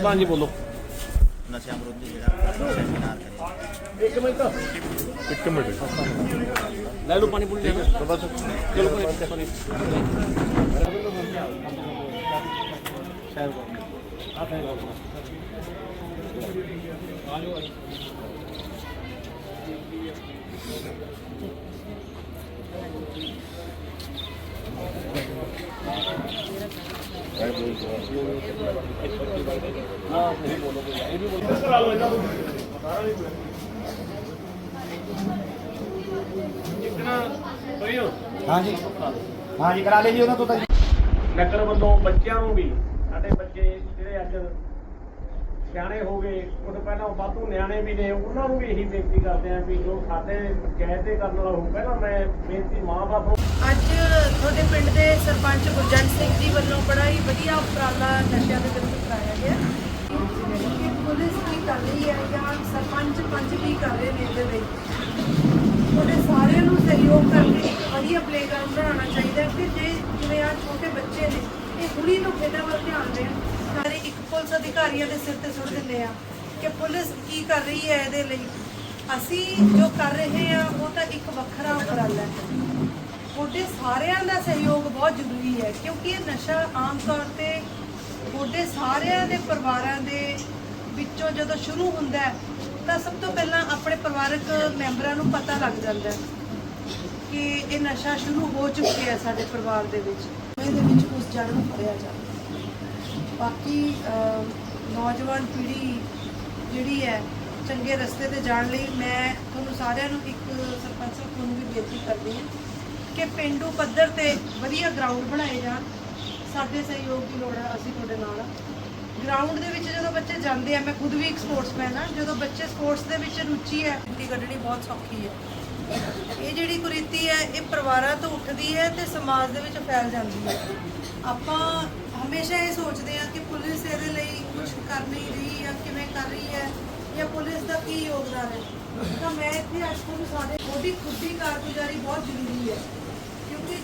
ਪ੍ਰਧਾਨ ਜੀ ਬੋਲੋ। ਨਸ਼ਿਆਂ ਵਿਰੁੱਧ ਜਿਹੜਾ ਸੈਮੀਨਾਰ ਕਰਿਆ। ਲੈ ਲਓ ਪਾਣੀ ਪੂਣੀ ਲੈ ਲਓ। ਬਸ। ਚਲੋ ਪਾਣੀ ਪਾਣੀ ਹਾਂਜੀ। ਹਾਂਜੀ ਕਰਾ ਲਈ ਜੀ ਉਹਨਾਂ ਤੋਂ ਤਾਂ। ਨਗਰ ਵੱਲੋਂ ਬੱਚਿਆਂ ਨੂੰ ਵੀ ਸਾਡੇ ਬੱਚੇ ਜਿਹੜੇ ਅੱਜ ਸਿਆਣੇ ਹੋ ਗਏ ਉਹ ਤੋਂ ਪਹਿਲਾਂ ਵਾਧੂ ਨਿਆਣੇ ਵੀ ਨੇ ਉਹਨਾਂ ਨੂੰ ਵੀ ਇਹੀ ਬੇਨਤੀ ਕਰਦੇ ਆਂ ਵੀ ਜੋ ਸਾਡੇ ਪੰਚਾਇਤ ਦੇ ਕਰਨ ਵਾਲਾ ਹੋ ਪਹਿਲਾਂ ਮੈਂ ਬੇਨਤੀ ਮਾਂ-ਬਾਪ ਨੂੰ ਅੱਜ ਤੁਹਾਡੇ ਪਿੰਡ ਦੇ ਸਰਪੰਚ ਗੁਰਜੰਟ ਸਿੰਘ ਜੀ ਵੱਲੋਂ ਬੜਾ ਹੀ ਵਧੀਆ ਉਪਰਾਲਾ ਨਸ਼ਿਆਂ ਦੇ ਵਿਰੁੱਧ ਕਰਾਇਆ ਗਿਆ। ਕਿ ਪੁਲਿਸ ਕੀ ਕਰ ਰਹੀ ਹੈ ਜਾਂ ਸਰਪੰਚ ਪੰਚ ਕੀ ਕਰ ਰਹੇ ਨੇ ਇਹਦੇ ਲਈ? ਉਹਦੇ ਸਾਰਿਆਂ ਨੂੰ ਸਹਿਯੋਗ ਕਰਕੇ ਇੱਕ ਵਧੀਆ ਪਲੇਗਰਾਉਂਡ ਬਣਾਉਣਾ ਚਾਹੀਦਾ ਕਿ ਜੇ ਜਿਵੇਂ ਆ ਛੋਟੇ ਬੱਚੇ ਨੇ, ਇਹ ਹੁਣੀ ਤੋਂ ਖੇਡਾਂ ਵੱਲ ਧਿਆਨ ਦੇਣ ਸਾਰੇ ਇੱਕ ਪੁਲਿਸ ਅਧਿਕਾਰੀਆਂ ਦੇ ਸਿਰ ਤੇ ਸੁੱਟ ਦਿੰਦੇ ਆ ਕਿ ਪੁਲਿਸ ਕੀ ਕਰ ਰਹੀ ਹੈ ਇਹਦੇ ਲਈ। ਅਸੀਂ ਜੋ ਕਰ ਰਹੇ ਆ ਉਹ ਤਾਂ ਇੱਕ ਵੱਖਰਾ ਉਪਰਾਲਾ ਹੈ। ਤੁਹਾਡੇ ਸਾਰਿਆਂ ਦਾ ਸਹਿਯੋਗ ਬਹੁਤ ਜ਼ਰੂਰੀ ਹੈ, ਕਿਉਂਕਿ ਇਹ ਨਸ਼ਾ ਆਮ ਤੌਰ ਤੇ ਤੁਹਾਡੇ ਸਾਰਿਆਂ ਦੇ ਪਰਿਵਾਰਾਂ ਦੇ ਵਿੱਚੋਂ ਜਦੋਂ ਸ਼ੁਰੂ ਹੁੰਦਾ ਤਾਂ ਸਭ ਤੋਂ ਪਹਿਲਾਂ ਆਪਣੇ ਪਰਿਵਾਰਕ ਮੈਂਬਰਾਂ ਨੂੰ ਪਤਾ ਲੱਗ ਜਾਂਦਾ ਕਿ ਇਹ ਨਸ਼ਾ ਸ਼ੁਰੂ ਹੋ ਚੁੱਕਿਆ ਹੈ ਸਾਡੇ ਪਰਿਵਾਰ ਦੇ ਵਿੱਚ। ਇਹਦੇ ਵਿੱਚ ਉਸ ਜੜ ਨੂੰ ਫੜਿਆ ਜਾਵੇ ਬਾਕੀ ਨੌਜਵਾਨ ਪੀੜ੍ਹੀ ਜਿਹੜੀ ਹੈ, ਚੰਗੇ ਰਸਤੇ ਤੇ ਜਾਣ ਲਈ ਮੈਂ ਤੁਹਾਨੂੰ ਸਾਰਿਆਂ ਨੂੰ ਇੱਕ ਸਰਪੰਚ ਸਾਹਿਬ ਵੀ ਬੇਨਤੀ ਕਰਦੀ ਹਾਂ ਕਿ ਪਿੰਡੂ ਪੱਧਰ ਤੇ ਵਧੀਆ ਗਰਾਊਂਡ ਬਣਾਏ ਜਾਣ। ਸਾਡੇ ਸਹਿਯੋਗ ਦੀ ਲੋੜ ਹੈ, ਅਸੀਂ ਤੁਹਾਡੇ ਨਾਲ ਹਾਂ। ਗਰਾਊਂਡ ਦੇ ਵਿੱਚ ਜਦੋਂ ਬੱਚੇ ਜਾਂਦੇ ਆ, ਮੈਂ ਖੁਦ ਵੀ ਇੱਕ ਸਪੋਰਟਸਮੈਨ ਆ ਜਦੋਂ ਬੱਚੇ ਸਪੋਰਟਸ ਦੇ ਵਿੱਚ ਰੁਚੀ ਹੈ ਦੀ ਕੱਢਣੀ ਬਹੁਤ ਸੌਖੀ ਹੈ। ਇਹ ਜਿਹੜੀ ਕੁਰੀਤੀ ਹੈ, ਇਹ ਪਰਿਵਾਰਾਂ ਤੋਂ ਉੱਠਦੀ ਹੈ ਤੇ ਸਮਾਜ ਦੇ ਵਿੱਚ ਫੈਲ ਜਾਂਦੀ ਹੈ। ਆਪਾਂ ਹਮੇਸ਼ਾ ਇਹ ਸੋਚਦੇ ਆ ਕਿ ਪੁਲਿਸ ਇਹਦੇ ਲਈ ਕੁਝ ਕਰ ਨਹੀਂ ਰਹੀ ਜਾਂ ਕਿਵੇਂ ਕਰ ਰਹੀ ਹੈ, ਜਾਂ ਪੁਲਿਸ ਦਾ ਕੀ ਯੋਗਦਾਨ ਹੈ। ਤਾਂ ਮੈਂ ਇੱਥੇ ਅੱਜ ਤੁਹਾਨੂੰ ਸਾਰੇ ਉਹਦੀ ਖੁਦ ਦੀ ਕਾਰਗੁਜ਼ਾਰੀ ਬਹੁਤ ਜ਼ਰੂਰੀ ਹੈ।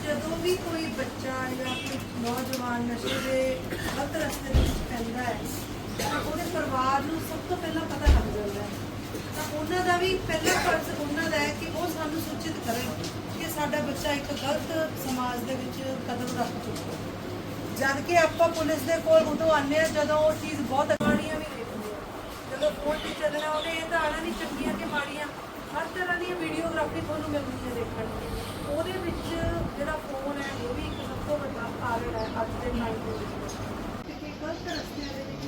ਜਦੋਂ ਵੀ ਕੋਈ ਬੱਚਾ ਜਾਂ ਕੋਈ ਨੌਜਵਾਨ ਨਸ਼ੇ ਦੇ ਗਲਤ ਰਸਤੇ ਦੇ ਵਿੱਚ ਪੈਂਦਾ ਹੈ, ਤਾਂ ਉਹਦੇ ਪਰਿਵਾਰ ਨੂੰ ਸਭ ਤੋਂ ਪਹਿਲਾਂ ਪਤਾ ਲੱਗ ਜਾਂਦਾ ਹੈ। ਤਾਂ ਉਹਨਾਂ ਦਾ ਵੀ ਪਹਿਲਾ ਫਰਜ਼ ਉਹਨਾਂ ਦਾ ਹੈ ਕਿ ਉਹ ਸਾਨੂੰ ਸੂਚਿਤ ਕਰਨ ਕਿ ਸਾਡਾ ਬੱਚਾ ਇੱਕ ਗਲਤ ਸਮਾਜ ਦੇ ਵਿੱਚ ਕਦਮ ਰੱਖ ਚੁੱਕਾ ਹੈ। ਜਦ ਕਿ ਆਪਾਂ ਪੁਲਿਸ ਦੇ ਕੋਲ ਉਦੋਂ ਆਉਂਦੇ ਹਾਂ ਜਦੋਂ ਉਹ ਚੀਜ਼ ਬਹੁਤ ਅਗਾੜੀਆਂ ਵੀ ਦੇਖਦੇ ਆ ਜਦੋਂ ਫੋਨ ਤੇ ਚੱਲਣਾ ਉਹਨੇ ਇਹ ਤਾਂ ਆਣਾ ਨਹੀਂ ਚੰਗੀਆਂ ਕਿ ਮਾੜੀਆਂ, ਹਰ ਤਰ੍ਹਾਂ ਦੀ ਵੀਡੀਓਗ੍ਰਾਫੀ ਤੁਹਾਨੂੰ ਮਿਲਦੀ ਹੈ ਦੇਖਣ ਨੂੰ। ਉਹਦੇ ਵਿੱਚ ਜਿਹੜਾ ਫੋਨ ਹੈ ਇਹ ਵੀ ਇੱਕ ਸਭ ਤੋਂ ਵੱਡਾ ਕਾਰਨ ਹੈ ਅੱਜ ਦੇ ਟਾਈਮ ਦੇ ਵਿੱਚ। ਕਿ ਗਲਤ ਰਸਤਿਆਂ ਦੇ ਵਿੱਚ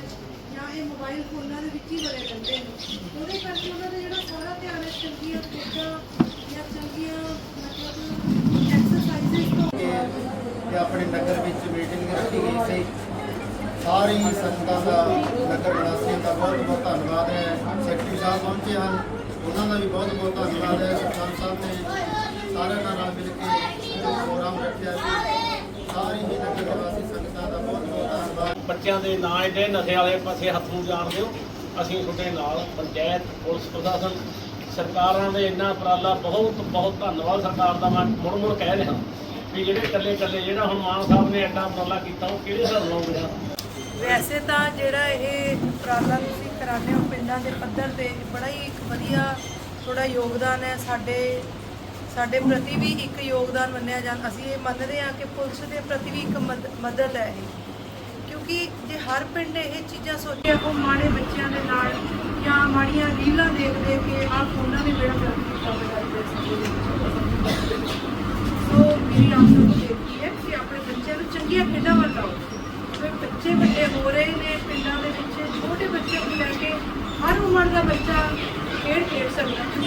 ਜਾਂ ਇਹ ਮੋਬਾਈਲ ਫੋਨਾਂ ਦੇ ਵਿੱਚ ਹੀ ਵੜੇ ਰਹਿੰਦੇ ਨੇ। ਉਹਦੇ ਕਰਕੇ ਉਹਨਾਂ ਦਾ ਜਿਹੜਾ ਸਾਰਾ ਧਿਆਨ ਹੈ, ਚੰਗੀਆਂ ਖੇਡਾਂ ਜਾਂ ਚੰਗੀਆਂ ਮਤਲਬ ਐਕਸਰਸਾਈਜ਼ਸ ਤੋਂ ਕਿ ਆਪਣੇ ਨਗਰ ਵਿੱਚ ਮੀਟਿੰਗ ਰੱਖੀ ਗਈ ਸੀ। ਸਾਰੀ ਸੰਗਤਾਂ ਦਾ, ਨਗਰ ਨਿਵਾਸੀਆਂ ਦਾ ਬਹੁਤ ਬਹੁਤ ਧੰਨਵਾਦ ਹੈ। ਸੈਕਟਰੀ ਸਾਹਿਬ ਪਹੁੰਚੇ ਹਨ। ਉਹਨਾਂ ਦਾ ਵੀ ਬਹੁਤ ਬਹੁਤ ਧੰਨਵਾਦ ਹੈ। ਸਰਪੰਚ ਸਾਹਿਬ ਨੇ ਸਾਰਿਆਂ ਨਾਲ ਰਲ ਮਿਲ ਕੇ ਇਹ ਪ੍ਰੋਗਰਾਮ ਰੱਖਿਆ ਸੀ ਸਾਰੀ ਹੀ ਨਗਰ ਨਿਵਾਸੀ ਸੰਗਤਾਂ ਦਾ ਬਹੁਤ ਬਹੁਤ ਧੰਨਵਾਦ। ਬੱਚਿਆਂ ਦੇ ਨਾਲ ਜਿਹੜੇ ਨਸ਼ੇ ਵਾਲੇ ਪਾਸੇ ਹੱਥ ਨੂੰ ਜਾਣ ਦਿਓ ਅਸੀਂ ਤੁਹਾਡੇ ਨਾਲ ਪੰਚਾਇਤ ਪੁਲਿਸ ਪ੍ਰਸ਼ਾਸਨ ਸਰਕਾਰਾਂ ਦੇ ਇੰਨਾ ਉਪਰਾਲਾ ਬਹੁਤ ਬਹੁਤ ਧੰਨਵਾਦ ਸਰਕਾਰ ਦਾ ਮੈਂ ਮੁੜ ਮੁੜ ਕਹਿ ਰਿਹਾ ਵੀ ਜਿਹੜੇ ਇਕੱਲੇ ਇਕੱਲੇ ਜਿਹੜਾ ਹੁਣ ਮਾਨ ਸਾਹਿਬ ਨੇ ਐਡਾ ਉਪਰਾਲਾ ਕੀਤਾ ਉਹ ਕਿਹੜੇ ਹਿਸਾਬ ਨਾਲ ਹੋਇਆ ਵੈਸੇ ਤਾਂ ਜਿਹੜਾ ਇਹ ਉਪਰਾਲਾ ਤੁਸੀਂ ਕਰਾਉਂਦੇ ਹੋ ਪਿੰਡਾਂ ਦੇ ਪੱਧਰ ਤੇ ਬੜਾ ਹੀ ਇੱਕ ਵਧੀਆ ਥੋੜਾ ਯੋਗਦਾਨ ਹੈ ਸਾਡੇ ਸਾਡੇ ਪ੍ਰਤੀ ਵੀ ਇੱਕ ਯੋਗਦਾਨ ਮੰਨਿਆ ਜਾਂਦਾ ਅਸੀਂ ਇਹ ਮੰਨਦੇ ਹਾਂ ਕਿ ਪੁਲਿਸ ਦੇ ਪ੍ਰਤੀ ਵੀ ਇੱਕ ਮਦ- ਮਦਦ ਹੈ ਇਹ। ਕਿਉਂਕਿ ਜੇ ਹਰ ਪਿੰਡ ਇਹ ਚੀਜ਼ਾਂ ਸੋਚੇ, ਉਹ ਮਾੜੇ ਬੱਚਿਆਂ ਦੇ ਨਾਲ ਜਾਂ ਮਾੜੀਆਂ ਰੀਲਾਂ ਦੇਖ ਦੇਖ ਕੇ ਆਹ ਫੋਨਾਂ ਦੇ ਬੇੜਾ ਗਰਕ ਕੰਮ ਕਰਦੇ ਸੀ ਸੋ ਮੇਰੀ ਆਪ ਨੂੰ ਬੇਨਤੀ ਹੈ ਕਿ ਆਪਣੇ ਬੱਚਿਆਂ ਨੂੰ ਚੰਗੀਆਂ ਖੇਡਾਂ ਵੱਲ ਲਾਓ। ਜਿਵੇਂ ਬੱਚੇ ਵੱਡੇ ਹੋ ਰਹੇ ਨੇ ਪਿੰਡਾਂ ਦੇ ਵਿੱਚ, ਛੋਟੇ ਬੱਚੇ ਨੂੰ ਲੈ ਕੇ ਹਰ ਉਮਰ ਦਾ ਬੱਚਾ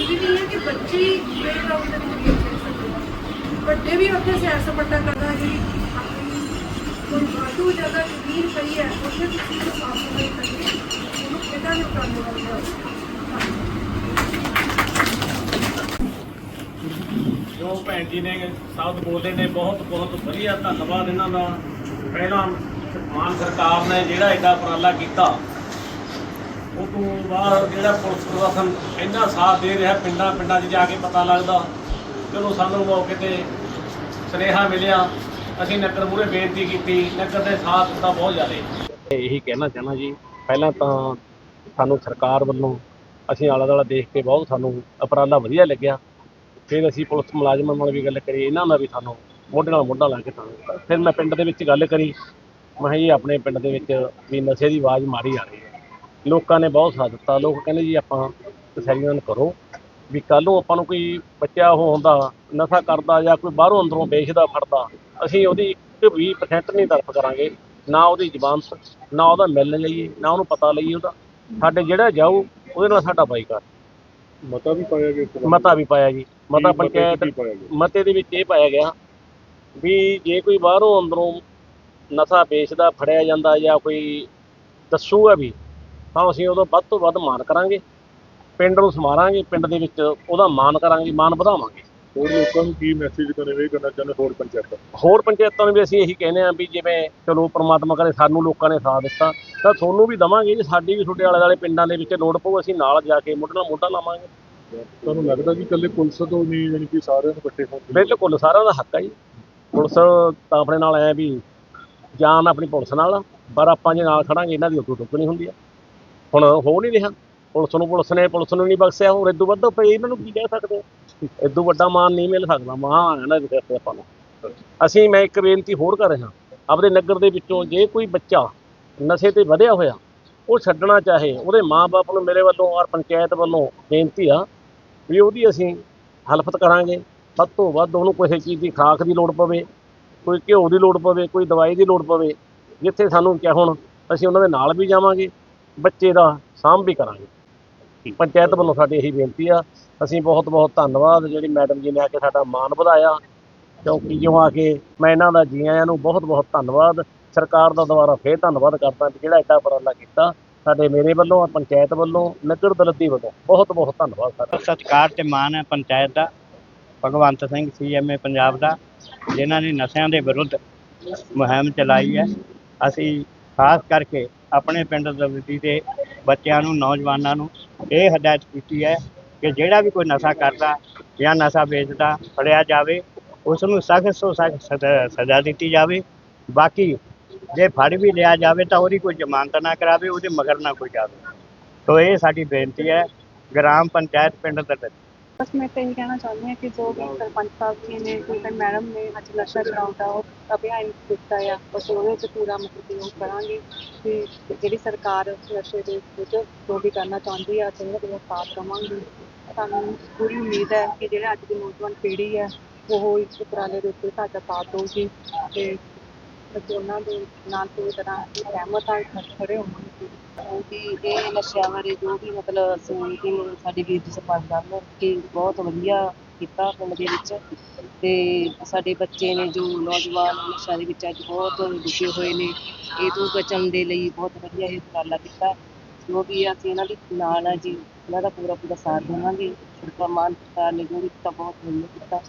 ਸਕਦਾ ਜ਼ਰੂਰੀ ਨਹੀਂ ਹੈ ਕਿ ਬੱਚੇ ਹੀ ਪਲੇਗਰਾਉਂਡ ਦੇ ਵਿੱਚ ਖੇਡ ਸਕਦੇ ਵੱਡੇ ਵੀ ਉੱਥੇ ਸੈਰ ਸਪਾਟਾ ਕਰਨਾ ਹੀ ਆਪਣੀ ਕੋਈ ਵਾਧੂ ਜਗ੍ਹਾ ਜ਼ਮੀਨ ਪਈ ਹੈ, ਉੱਥੇ ਤੁਸੀਂ ਸਾਫ਼ ਸਫ਼ਾਈ ਕਰਕੇ ਉਹਨੂੰ ਕਿਹਨਾਂ ਨੂੰ ਹੋ ਜੋ ਭੈਣ ਜੀ ਨੇ ਸ਼ਬਦ ਬੋਲੇ ਨੇ, ਬਹੁਤ ਬਹੁਤ ਵਧੀਆ ਧੰਨਵਾਦ ਇਹਨਾਂ ਦਾ। ਪਹਿਲਾਂ ਮਾਨ ਸਰਕਾਰ ਨੇ ਜਿਹੜਾ ਐਡਾ ਉਪਰਾਲਾ ਕੀਤਾ ਉਹ ਤੋਂ ਬਾਅਦ ਜਿਹੜਾ ਪੁਲਿਸ ਪ੍ਰਸ਼ਾਸਨ ਇੰਨਾ ਸਾਥ ਦੇ ਰਿਹਾ, ਪਿੰਡਾਂ ਪਿੰਡਾਂ 'ਚ ਜਾ ਕੇ ਪਤਾ ਲੱਗਦਾ। ਚਲੋ ਸਾਨੂੰ ਮੌਕੇ ਤੇ ਸੁਨੇਹਾ ਮਿਲਿਆ, ਅਸੀਂ ਨਗਰ ਮੂਹਰੇ ਬੇਨਤੀ ਕੀਤੀ ਨਗਰ ਦੇ ਸਾਥ ਦਿੱਤਾ ਬਹੁਤ ਜ਼ਿਆਦਾ। ਇਹੀ ਕਹਿਣਾ ਚਾਹਨਾ ਜੀ, ਪਹਿਲਾਂ ਤਾਂ ਸਾਨੂੰ ਸਰਕਾਰ ਵੱਲੋਂ ਅਸੀਂ ਆਲਾ ਦਾਲਾ ਦੇਖ ਕੇ ਬਹੁਤ ਸਾਨੂੰ ਉਪਰਾਲਾ ਵਧੀਆ ਲੱਗਿਆ। ਫਿਰ ਅਸੀਂ ਪੁਲਿਸ ਮੁਲਾਜ਼ਮਾਂ ਨਾਲ ਵੀ ਗੱਲ ਕਰੀ, ਇਹਨਾਂ ਨਾਲ ਵੀ ਸਾਨੂੰ ਮੋਢੇ ਨਾਲ ਮੋਢਾ ਲਾ ਕੇ ਤਾਂ ਫਿਰ ਮੈਂ ਪਿੰਡ ਦੇ ਵਿੱਚ ਗੱਲ ਕਰੀ, ਮੈਂ ਕਿਹਾ ਜੀ ਆਪਣੇ ਪਿੰਡ ਦੇ ਵਿੱਚ ਵੀ ਨਸ਼ੇ ਦੀ ਆਵਾਜ਼ ਮਾਰੀ ਆ ਰਹੀ ਹੈ। ਲੋਕਾਂ ਨੇ ਬਹੁਤ ਸਾਥ ਦਿੱਤਾ। ਲੋਕ ਕਹਿੰਦੇ ਜੀ ਆਪਾਂ ਤਸੱਲੀਆਂ ਕਰੋ ਵੀ ਕੱਲ੍ਹ ਨੂੰ ਆਪਾਂ ਨੂੰ ਕੋਈ ਬੱਚਾ ਉਹ ਹੁੰਦਾ ਨਸ਼ਾ ਕਰਦਾ ਜਾਂ ਕੋਈ ਬਾਹਰੋਂ ਅੰਦਰੋਂ ਵੇਚਦਾ ਫੜਦਾ ਅਸੀਂ ਉਹਦੀ ਇੱਕ ਵੀ percent ਨਹੀਂ ਤਰਫ ਕਰਾਂਗੇ। ਨਾ ਉਹਦੀ ਜ਼ਬਾਨਤ ਨਾ ਉਹਦਾ ਮਿਲ ਲਈਏ ਨਾ ਉਹਨੂੰ ਪਤਾ ਲਈਏ ਉਹਦਾ। ਸਾਡੇ ਜਿਹੜਾ ਜਾਊ ਉਹਦੇ ਨਾਲ ਸਾਡਾ ਬਾਈਕਾਟ। ਮਤਾ ਵੀ ਪਾਇਆ ਗਿਆ ਮਤਾ ਵੀ ਪਾਇਆ ਜੀ। ਮਤਾ ਪੰਚਾਇਤ ਮਤੇ ਦੇ ਵਿੱਚ ਇਹ ਪਾਇਆ ਗਿਆ ਵੀ ਜੇ ਕੋਈ ਬਾਹਰੋਂ ਅੰਦਰੋਂ ਨਸ਼ਾ ਵੇਚਦਾ ਫੜਿਆ ਜਾਂਦਾ ਜਾਂ ਕੋਈ ਦੱਸੂਗਾ ਵੀ ਤਾਂ ਅਸੀਂ ਉਦੋਂ ਵੱਧ ਤੋਂ ਵੱਧ ਮਾਨ ਕਰਾਂਗੇ। ਪਿੰਡ ਨੂੰ ਸਮਾਰਾਂਗੇ ਪਿੰਡ ਦੇ ਵਿੱਚ ਉਹਦਾ ਮਾਨ ਕਰਾਂਗੇ ਮਾਨ ਵਧਾਵਾਂਗੇ। ਹੋਰ ਲੋਕਾਂ ਨੂੰ ਕੀ ਮੈਸੇਜ ਕਨਵੇ ਕਰਨਾ ਚਾਹੁੰਦੇ ਹੋਰ ਪੰਚਾਇਤਾਂ? ਹੋਰ ਪੰਚਾਇਤਾਂ ਨੂੰ ਵੀ ਅਸੀਂ ਇਹੀ ਕਹਿੰਦੇ ਆਂ ਵੀ ਜਿਵੇਂ ਚਲੋ ਪ੍ਰਮਾਤਮਾ ਕਰੇ ਸਾਨੂੰ ਲੋਕਾਂ ਨੇ ਸਾਥ ਦਿੱਤਾ ਤਾਂ ਤੁਹਾਨੂੰ ਵੀ ਦਵਾਂਗੇ ਜੇ ਸਾਡੀ ਵੀ ਤੁਹਾਡੇ ਆਲੇ ਦੁਆਲੇ ਪਿੰਡਾਂ ਦੇ ਵਿੱਚ ਲੋੜ ਪਊ ਅਸੀਂ ਨਾਲ ਜਾ ਕੇ ਮੋਢੇ ਨਾਲ ਮੋਢਾ ਲਾਵਾਂਗੇ। ਤੁਹਾਨੂੰ ਲੱਗਦਾ ਕਿ ਇਕੱਲੇ ਪੁਲਿਸ ਤੋਂ ਨਹੀਂ ਯਾਨੀ ਕਿ ਸਾਰਿਆਂ ਨੂੰ ਇਕੱਠੇ ਹੋਣ ਦੀ ਬਿਲਕੁਲ ਸਾਰਿਆਂ ਦਾ ਹੱਕ ਹੈ ਜੀ। ਪੁਲਿਸ ਤਾਂ ਆਪਣੇ ਨਾਲ ਐ ਵੀ ਜਾਨ ਆਪਣੀ ਪੁਲਿਸ ਨਾਲ ਪਰ ਆਪਾਂ ਜੇ ਨਾਲ ਖੜਾਂਗੇ ਇਹਨਾਂ ਦੀ ਅੱਗੋਂ ਟੁੱਕਣੀ ਹੁੰਦੀ ਆ। ਹੁਣ ਹੋ ਨਹੀਂ ਰਿਹਾ। ਪੁਲਿਸ ਨੂੰ ਪੁਲਿਸ ਨੇ, ਪੁਲਿਸ ਨੂੰ ਨਹੀਂ ਬਖਸ਼ਿਆ। ਹੋਰ ਇਦੋਂ ਵੱਧ ਪਈ ਇਹਨਾਂ ਨੂੰ ਕੀ ਕਹਿ ਸਕਦੇ ਆ? ਇਦੋਂ ਵੱਡਾ ਮਾਨ ਨਹੀਂ ਮਿਲ ਸਕਦਾ। ਮਾਨ ਹੈ ਨਾ ਇਹਦੇ ਆਪਾਂ ਨੂੰ। ਅਸੀਂ, ਮੈਂ ਇੱਕ ਬੇਨਤੀ ਹੋਰ ਕਰ ਰਿਹਾ। ਆਪਦੇ ਨਗਰ ਦੇ ਵਿੱਚੋਂ ਜੇ ਕੋਈ ਬੱਚਾ ਨਸ਼ੇ ਤੇ ਵਧਿਆ ਹੋਇਆ, ਉਹ ਛੱਡਣਾ ਚਾਹੇ, ਉਹਦੇ ਮਾਪੇ ਨੂੰ ਮੇਰੇ ਵੱਲੋਂ, ਔਰ ਪੰਚਾਇਤ ਵੱਲੋਂ ਬੇਨਤੀ ਆ ਵੀ ਉਹਦੀ ਅਸੀਂ ਹਲਫਤ ਕਰਾਂਗੇ। ਵੱਧ ਤੋਂ ਵੱਧ ਉਹਨੂੰ ਕਿਸੇ ਚੀਜ਼ ਦੀ ਖੁਰਾਕ ਦੀ ਲੋੜ ਪਵੇ, ਕੋਈ ਘਿਓ ਦੀ ਲੋੜ ਪਵੇ, ਕੋਈ ਦਵਾਈ ਦੀ ਲੋੜ ਪਵੇ। ਜਿੱਥੇ ਸਾਨੂੰ ਕਿਹਾ ਹੁਣ, ਅਸੀਂ ਉਹਨਾਂ ਦੇ ਨਾਲ ਵੀ ਜਾਵਾਂਗੇ। ਬੱਚੇ ਦਾ ਸਾਂਭ ਵੀ ਕਰਾਂਗੇ। ਪੰਚਾਇਤ ਵੱਲੋਂ ਸਾਡੀ ਇਹੀ ਬੇਨਤੀ ਆ। ਅਸੀਂ ਬਹੁਤ ਬਹੁਤ ਧੰਨਵਾਦ ਜਿਹੜੀ ਮੈਡਮ ਜੀ ਨੇ ਆ ਕੇ ਸਾਡਾ ਮਾਣ ਵਧਾਇਆ। ਕਿਉਂਕਿ ਜੋ ਆ ਕੇ ਮੈਂ ਇਹਨਾਂ ਦਾ ਜੀ ਆਇਆਂ ਨੂੰ ਬਹੁਤ ਬਹੁਤ ਧੰਨਵਾਦ। ਸਰਕਾਰ ਦਾ ਦੁਬਾਰਾ ਫੇਰ ਧੰਨਵਾਦ ਕਰਦਾ ਜਿਹੜਾ ਐਡਾ ਉਪਰਾਲਾ ਕੀਤਾ। ਸਾਡੇ ਮੇਰੇ ਵੱਲੋਂ ਪੰਚਾਇਤ ਵੱਲੋਂ ਨਗਰ ਦਲਤੀ ਵੱਲੋਂ ਬਹੁਤ ਬਹੁਤ ਧੰਨਵਾਦ ਸਾਡਾ। ਸਤਿਕਾਰ ਤੇ ਮਾਣ ਹੈ ਪੰਚਾਇਤ ਦਾ ਭਗਵੰਤ ਸਿੰਘ ਸੀਐਮਏ ਪੰਜਾਬ ਦਾ ਜਿਨ੍ਹਾਂ ਨੇ ਨਸ਼ਿਆਂ ਦੇ ਵਿਰੁੱਧ ਮੁਹਿੰਮ ਚਲਾਈ ਹੈ। ਅਸੀਂ ਖਾਸ ਕਰਕੇ ਆਪਣੇ ਪਿੰਡ ਦਲਤੀ ਦੇ ਬੱਚਿਆਂ ਨੂੰ, ਨੌਜਵਾਨਾਂ ਨੂੰ ਇਹ ਹਦਾਇਤ ਕੀਤੀ ਹੈ ਕਿ ਜਿਹੜਾ ਵੀ ਕੋਈ ਨਸ਼ਾ ਕਰਦਾ ਜਾਂ ਨਸ਼ਾ ਵੇਚਦਾ, ਫੜਿਆ ਜਾਵੇ ਉਸ ਨੂੰ ਸਖਤ ਤੋਂ ਸਖਤ ਸਜ਼ਾ ਸਜ਼ਾ ਦਿੱਤੀ ਜਾਵੇ। ਬਾਕੀ ਜੇ ਫੜ ਵੀ ਲਿਆ ਜਾਵੇ ਤਾਂ ਉਹਦੀ ਕੋਈ ਜ਼ਮਾਨਤ ਨਾ ਕਰਾਵੇ, ਉਹਦੇ ਮਗਰ ਨਾ ਕੋਈ ਜਾਵੇ। ਤੋ ਇਹ ਸਾਡੀ ਬੇਨਤੀ ਹੈ, ਗ੍ਰਾਮ ਪੰਚਾਇਤ ਪਿੰਡ ਦਲਤੀ ਬਸ ਮੈਂ ਤਾਂ ਇਹ ਕਹਿਣਾ ਚਾਹੁੰਦੀ ਹਾਂ ਕਿ ਜੋ ਵੀ ਸਰਪੰਚ ਸਾਹਿਬ ਜੀ ਨੇ ਕੋਈ ਮੈਡਮ ਨੇ ਅੱਜ ਨਸ਼ਾ ਛਡਾਉਣ ਦਾ ਉਹ ਅਭਿਆਨ ਦਿੱਤਾ ਆ। ਅਸੀਂ ਉਹਦੇ 'ਚ ਪੂਰਾ ਮਤਲਬ ਉਹ ਕਰਾਂਗੇ ਕਿ ਜਿਹੜੀ ਸਰਕਾਰ ਨਸ਼ੇ ਦੇ ਵਿੱਚ ਜੋ ਵੀ ਕਰਨਾ ਚਾਹੁੰਦੀ ਆ, ਅਸੀਂ ਉਹਦੇ ਸਾਥ ਦੇਵਾਂਗੇ ਸਾਨੂੰ ਪੂਰੀ ਉਮੀਦ ਹੈ ਕਿ ਜਿਹੜੇ ਅੱਜ ਦੀ ਨੌਜਵਾਨ ਪੀੜ੍ਹੀ ਹੈ ਉਹ ਇਸ ਉਪਰਾਲੇ ਦੇ ਉੱਤੇ ਸਾਡਾ ਸਾਥ ਦੇਊਗੀ ਤੇ ਅਸੀਂ ਉਹਨਾਂ ਦੇ ਨਾਲ ਪੂਰੀ ਤਰ੍ਹਾਂ ਸਹਿਮਤ ਹਾਂ, ਖੜੇ ਹੋਵਾਂਗੇ। ਕਿ ਇਹ ਨਸ਼ਿਆਂ ਬਾਰੇ ਜੋ ਵੀ ਮਤਲਬ ਅਸੀਂ ਸਾਡੇ ਵੀਰ ਜੀ ਸਰਪੰਚ ਸਾਹਿਬ ਨੇ ਕਿ ਬਹੁਤ ਵਧੀਆ ਕੀਤਾ ਪਿੰਡ ਦੇ ਵਿੱਚ ਤੇ ਸਾਡੇ ਬੱਚੇ ਨੇ ਜੋ ਨੌਜਵਾਨ ਨਸ਼ਿਆਂ ਦੇ ਵਿੱਚ ਅੱਜ ਬਹੁਤ ਡੁੱਬੇ ਹੋਏ ਨੇ, ਇਹ ਤੋਂ ਬਚਣ ਦੇ ਲਈ ਬਹੁਤ ਵਧੀਆ ਇਹ ਉਪਰਾਲਾ ਕੀਤਾ। ਜੋ ਵੀ ਅਸੀਂ ਇਹਨਾਂ ਦੇ ਨਾਲ ਆ ਜੀ, ਇਹਨਾਂ ਦਾ ਪੂਰਾ ਪੂਰਾ ਸਾਥ ਦੇਵਾਂਗੇ। ਸਰਕਾਰ ਮਾਨ ਸਰਕਾਰ ਨੇ ਜੋ ਵੀ ਕੀਤਾ, ਬਹੁਤ ਵਧੀਆ ਕੀਤਾ।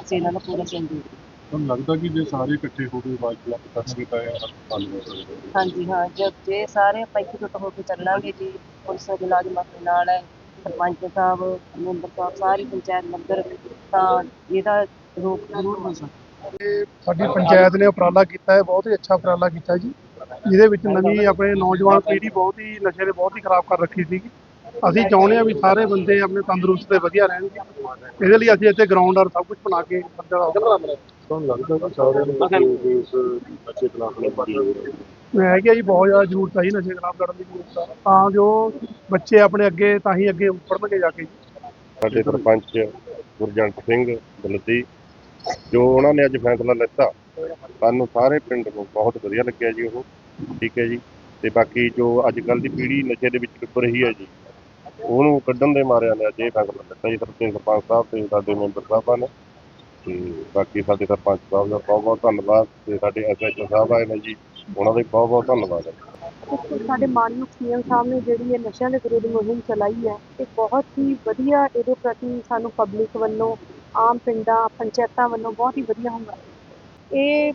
ਅਸੀਂ ਇਹਨਾਂ ਦਾ ਪੂਰਾ ਸਹਿਯੋਗ ਤੁਹਾਨੂੰ ਲੱਗਦਾ ਕਿ ਜੇ ਸਾਰੇ ਇਕੱਠੇ ਹੋ ਕੇ ਆਵਾਜ਼ ਬੁਲੰਦ ਕਰਨਗੇ ਤਾਂ ਇਹ ਹੱਲ ਹੋ ਸਕਦਾ ਹਾਂਜੀ ਹਾਂ ਜੇ ਜੇ ਸਾਰੇ ਆਪਾਂ ਇਕਜੁੱਟ ਹੋ ਕੇ ਚੱਲਾਂਗੇ ਜੀ ਪੁਲਿਸ ਮੁਲਾਜ਼ਮਾਂ ਦੇ ਨਾਲ ਹੈ ਸਰਪੰਚ ਸਾਹਿਬ ਮੈਂਬਰ ਸਾਹਿਬ ਸਾਰੀ ਪੰਚਾਇਤ ਨਗਰ ਤਾਂ ਇਹਦਾ ਰੋਕ ਜ਼ਰੂਰ ਹੋ ਸਕਦਾ। ਸਾਡੀ ਪੰਚਾਇਤ ਨੇ ਉਪਰਾਲਾ ਕੀਤਾ ਹੈ ਬਹੁਤ ਹੀ ਅੱਛਾ ਉਪਰਾਲਾ ਕੀਤਾ ਜੀ। ਜਿਹਦੇ ਵਿੱਚ ਨਵੀਂ ਆਪਣੇ ਨੌਜਵਾਨ ਪੀੜ੍ਹੀ ਬਹੁਤ ਹੀ ਨਸ਼ੇ ਨੇ ਬਹੁਤ ਹੀ ਖਰਾਬ ਕਰ ਰੱਖੀ ਸੀਗੀ ਅਸੀਂ ਚਾਹੁੰਦੇ ਹਾਂ ਵੀ ਸਾਰੇ ਬੰਦੇ ਆਪਣੇ ਤੰਦਰੁਸਤ ਤੇ ਵਧੀਆ ਰਹਿਣਗੇ ਇਹਦੇ ਲਈ ਅਸੀਂ ਇੱਥੇ ਗਰਾਊਂਡ ਔਰ ਸਭ ਕੁਝ ਬਣਾ ਕੇ ਤੁਹਾਨੂੰ ਲੱਗਦਾ ਕਿ ਸਾਰਿਆਂ ਨੂੰ ਇਕੱਠੇ ਹੋ ਕੇ ਇਸ ਅੱਛੇ ਖਿਲਾਫ ਲੜਾਈ ਹੋ ਰਹੀ ਹੈ? ਹੈ ਕਿ ਜੀ ਬਹੁਤ ਜ਼ਿਆਦਾ ਜ਼ਰੂਰਤ ਹੈ ਜੀ ਨਸ਼ੇ ਖਿਲਾਫ ਲੜਨ ਦੀ ਜ਼ਰੂਰਤ ਹੈ ਤਾਂ ਜੋ ਬੱਚੇ ਆਪਣੇ ਅੱਗੇ ਤਾਂ ਹੀ ਅੱਗੇ ਉੱਪਰਨਗੇ ਜਾ ਕੇ ਸਾਡੇ ਸਰਪੰਚ ਗੁਰਜੰਟ ਸਿੰਘ ਦਲਦੀ ਜੋ ਉਹਨਾਂ ਨੇ ਅੱਜ ਫੈਸਲਾ ਲਿੱਤਾ ਸਾਨੂੰ ਸਾਰੇ ਪਿੰਡ ਨੂੰ ਬਹੁਤ ਵਧੀਆ ਲੱਗਿਆ ਜੀ ਉਹ। ਠੀਕ ਹੈ ਜੀ। ਤੇ ਬਾਕੀ ਜੋ ਅੱਜ ਕੱਲ ਦੀ ਪੀੜ੍ਹੀ ਨਸ਼ੇ ਦੇ ਵਿੱਚ ਡੁੱਬ ਰਹੀ ਹੈ ਜੀ ਉਹਨੂੰ ਕੱਢਣ ਦੇ ਮਾਰਿਆਂ ਨੇ ਅੱਜ ਇਹ ਫੈਸਲਾ ਲਿੱਤਾ ਜੀ। ਸਰਪੰਚ ਸਰਪੰਚ ਸਾਹਿਬ ਤੇ ਸਾਡੇ ਮੈਂਬਰ ਸਾਹਿਬਾਂ ਨੇ। ਤੇ ਬਾਕੀ ਸਾਡੇ ਸਰਪੰਚ ਸਾਹਿਬ ਦਾ ਬਹੁਤ ਬਹੁਤ ਧੰਨਵਾਦ ਤੇ ਸਾਡੇ ਐਸਐਚਓ ਸਾਹਿਬ ਆਏ ਨੇ ਜੀ, ਉਹਨਾਂ ਦਾ ਬਹੁਤ ਬਹੁਤ ਧੰਨਵਾਦ ਹੈ। ਸਾਡੇ ਮਾਨਯੋਗ ਸੀਐਮ ਸਾਹਿਬ ਨੇ ਜਿਹੜੀ ਇਹ ਨਸ਼ਿਆਂ ਦੇ ਵਿਰੁੱਧ ਮੁਹਿੰਮ ਚਲਾਈ ਹੈ, ਇਹ ਬਹੁਤ ਹੀ ਵਧੀਆ ਇਹਦੇ ਪ੍ਰਤੀ ਸਾਨੂੰ ਪਬਲਿਕ ਵੱਲੋਂ, ਆਮ ਪਿੰਡਾਂ, ਪੰਚਾਇਤਾਂ ਵੱਲੋਂ ਬਹੁਤ ਹੀ ਵਧੀਆ ਹੁੰਦਾ ਇਹ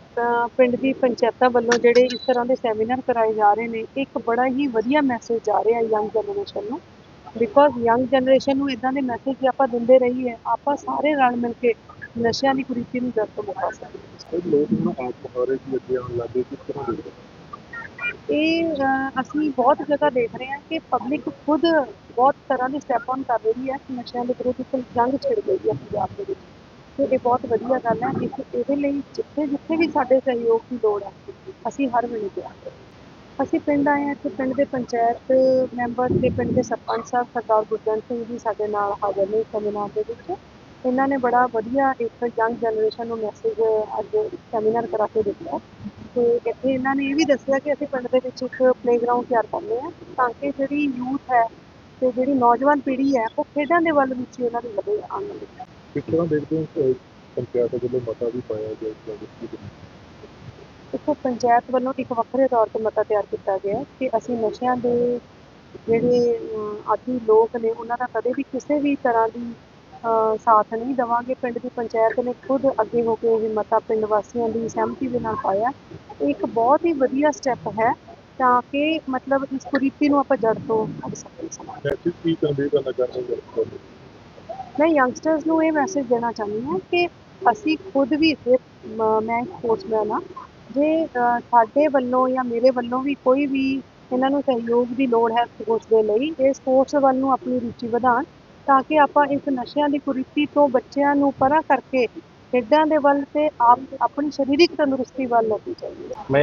ਪਿੰਡ ਦੀ ਪੰਚਾਇਤਾਂ ਵੱਲੋਂ ਜਿਹੜੇ ਇਸ ਤਰ੍ਹਾਂ ਦੇ ਸੈਮੀਨਾਰ ਕਰਾਏ ਜਾ ਰਹੇ ਨੇ ਇੱਕ ਬੜਾ ਹੀ ਵਧੀਆ ਮੈਸੇਜ ਜਾ ਰਿਹਾ ਯੰਗ ਜਨਰੇਸ਼ਨ ਨੂੰ ਬਿਕੋਜ਼ ਯੰਗ ਜਨਰੇਸ਼ਨ ਨੂੰ ਇਦਾਂ ਦੇ ਮੈਸੇਜ ਆਪਾਂ ਦਿੰਦੇ ਰਹੀਏ, ਆਪਾਂ ਸਾਰੇ ਰਲ ਮਿਲ ਕੇ ਨਸ਼ਿਆਂ ਦੀ ਕੁਰੀਤੀ ਨੂੰ ਜੜ ਤੋਂ ਮੁਕਾ ਸਕਦੇ ਇਹ ਲੋਕ ਹੁਣ ਆਪ ਮੁਹਾਰੇ ਦੀ ਅੱਗੇ ਆਉਣ ਲੱਗੇ ਕਿਸ ਤਰ੍ਹਾਂ ਦੇਖਦੇ ਹੋ? ਇਹ ਅ, ਅਸੀਂ ਬਹੁਤ ਜਗ੍ਹਾ ਦੇਖ ਰਹੇ ਹਾਂ ਕਿ ਪਬਲਿਕ ਖੁਦ ਬਹੁਤ ਤਰ੍ਹਾਂ ਦੀ ਸਟੈਪ ਆਨ ਕਰ ਰਹੀ ਹੈ ਕਿ ਨਸ਼ਿਆਂ ਦੇ ਵਿਰੁੱਧ ਇੱਕ ਜੰਗ ਛਿੜ ਗਈ ਹੈ ਪੰਜਾਬ ਦੇ ਵਿੱਚ। ਤੇ ਇਹ ਬਹੁਤ ਵਧੀਆ ਗੱਲ ਹੈ ਇਸ ਇਹਦੇ ਲਈ ਜਿੱਥੇ ਜਿੱਥੇ ਵੀ ਸਾਡੇ ਸਹਿਯੋਗ ਦੀ ਲੋੜ ਹੈ ਅਸੀਂ ਹਰ ਵੇਲੇ ਤਿਆਰ ਅਸੀਂ ਪਿੰਡ ਆਏ ਹਾਂ ਇੱਥੇ ਪਿੰਡ ਦੇ ਪੰਚਾਇਤ ਮੈਂਬਰ ਤੇ ਪਿੰਡ ਦੇ ਸਰਪੰਚ ਸਾਹਿਬ ਸਰਦਾਰ ਗੁਰਜੰਟ ਸਿੰਘ ਜੀ ਸਾਡੇ ਨਾਲ ਹਾਜ਼ਰ ਨੇ ਸੈਮੀਨਾਰ ਦੇ ਵਿੱਚ। ਇਹਨਾਂ ਨੇ ਬੜਾ ਵਧੀਆ ਇੱਕ ਯੰਗ ਜਨਰੇਸ਼ਨ ਨੂੰ ਮੈਸੇਜ ਅੱਜ ਸੈਮੀਨਾਰ ਕਰਾ ਕੇ ਦਿੱਤਾ ਤੇ ਇੱਥੇ ਇਹਨਾਂ ਨੇ ਇਹ ਵੀ ਦੱਸਿਆ ਕਿ ਅਸੀਂ ਪਿੰਡ ਦੇ ਵਿੱਚ ਇੱਕ ਪਲੇਗਰਾਉਂਡ ਤਿਆਰ ਕਰਨੇ ਆ ਤਾਂ ਕਿ ਜਿਹੜੀ ਯੂਥ ਹੈ ਤੇ ਜਿਹੜੀ ਨੌਜਵਾਨ ਪੀੜ੍ਹੀ ਹੈ ਉਹ ਖੇਡਾਂ ਦੇ ਵੱਲ ਵਿੱਚ ਉਹਨਾਂ ਦੀ ਵਧੇ ਆਉਣ ਲੱਗੇ ਕਿਸ ਤਰ੍ਹਾਂ ਦੇਖਦੇ ਹੋ ਪੰਚਾਇਤ ਵੱਲੋਂ ਮਤਾ ਵੀ ਪਾਇਆ ਗਿਆ ਇਸ ਬਾਰੇ? ਦੇਖੋ ਪੰਚਾਇਤ ਵੱਲੋਂ ਇੱਕ ਵੱਖਰੇ ਤੌਰ ਤੇ ਮਤਾ ਤਿਆਰ ਕੀਤਾ ਗਿਆ ਕਿ ਅਸੀਂ ਨਸ਼ਿਆਂ ਦੇ ਜਿਹੜੇ ਆਦੀ ਲੋਕ ਨੇ ਉਹਨਾਂ ਦਾ ਕਦੇ ਵੀ ਕਿਸੇ ਵੀ ਤਰ੍ਹਾਂ ਦੀ ਸਾਥ ਨਹੀਂ ਦੇਵਾਂਗੇ। ਪਿੰਡ ਦੀ ਪੰਚਾਇਤ ਨੇ ਖੁਦ ਅੱਗੇ ਹੋ ਕੇ ਇਹ ਮਤਾ ਪਿੰਡ ਵਾਸੀਆਂ ਦੀ ਸਹਿਮਤੀ ਦੇ ਨਾਲ ਪਾਇਆ। ਇਹ ਇੱਕ ਬਹੁਤ ਹੀ ਵਧੀਆ ਸਟੈਪ ਹੈ ਤਾਂ ਕਿ ਮਤਲਬ ਇਸ ਕੁਰੀਤੀ ਨੂੰ ਆਪਾਂ ਜੜ ਤੋਂ ਕੱਢ ਸਕੀਏ। ਕੀ ਕਰਨਾ ਚਾਹੁੰਦੇ ਮੈਂ ਯੰਗਸਟਰਸ ਨੂੰ ਇਹ ਮੈਸੇਜ ਦੇਣਾ ਚਾਹੁੰਦੀ ਹਾਂ ਕਿ ਅਸੀਂ ਖੁਦ ਵੀ ਮ- ਸਪੋਰਟਸਮੈਨ ਹਾਂ। ਜੇ ਸਾਡੇ ਵੱਲੋਂ ਜਾਂ ਮੇਰੇ ਵੱਲੋਂ ਵੀ ਕੋਈ ਵੀ ਇਹਨਾਂ ਨੂੰ ਸਹਿਯੋਗ ਦੀ ਲੋੜ ਹੈ ਸਪੋਰਟਸ ਦੇ ਲਈ ਇਹ ਸਪੋਰਟਸ ਵੱਲ ਨੂੰ ਆਪਣੀ ਰੁਚੀ ਵਧਾਉਣ। ਤਾਂ ਕਿ ਆਪਾਂ ਇਸ ਨਸ਼ਿਆਂ ਦੀ ਕੁਰੀਤੀ ਤੋਂ ਬੱਚਿਆਂ ਨੂੰ ਪਰਾਂ ਕਰਕੇ ਖੇਡਾਂ ਦੇ ਵੱਲ ਤੇ ਆਪ ਆਪਣੀ ਸਰੀਰਕ ਤੰਦਰੁਸਤੀ ਵੱਲ ਲੈ ਕੇ ਚੱਲੀਏ। ਮੈਂ